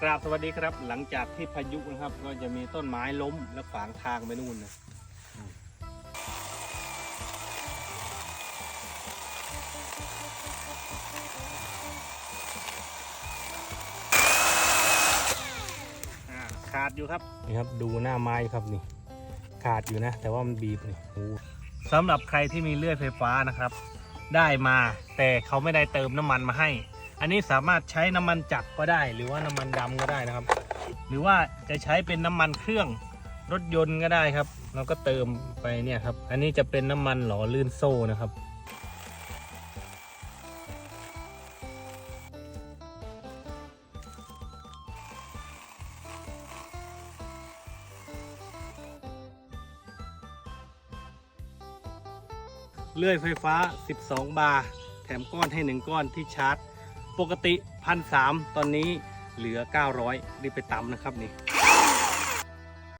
กราบสวัสดีครับ หลังจากที่พายุนะครับ ก็จะมีต้นไม้ล้มและขวางทางไปนู่นนะอ่าขาดอยู่ครับนี่ครับดูหน้าไม้ครับนี่ ขาดอยู่นะ แต่ว่ามันบีบนี่โอ้สำหรับใครที่มีเลื่อยไฟฟ้านะครับ ได้มาแต่เขาไม่ได้เติมน้ำมันมาให้ อันนี้สามารถใช้น้ำมันจักรก็ได้ หรือว่าน้ำมันดำก็ได้นะครับ หรือว่าจะใช้เป็นน้ำมันเครื่องรถยนต์ก็ได้ครับ เราก็เติมไปเนี่ยครับ อันนี้จะเป็นน้ำมันหล่อลื่นโซ่นะครับ เลื่อยไฟฟ้า 12 บาร์แถมก้อนให้ 1 ก้อนที่ชาร์จ ปกติพันสามตอนนี้เหลือ 900รีบไปตำนะครับนี่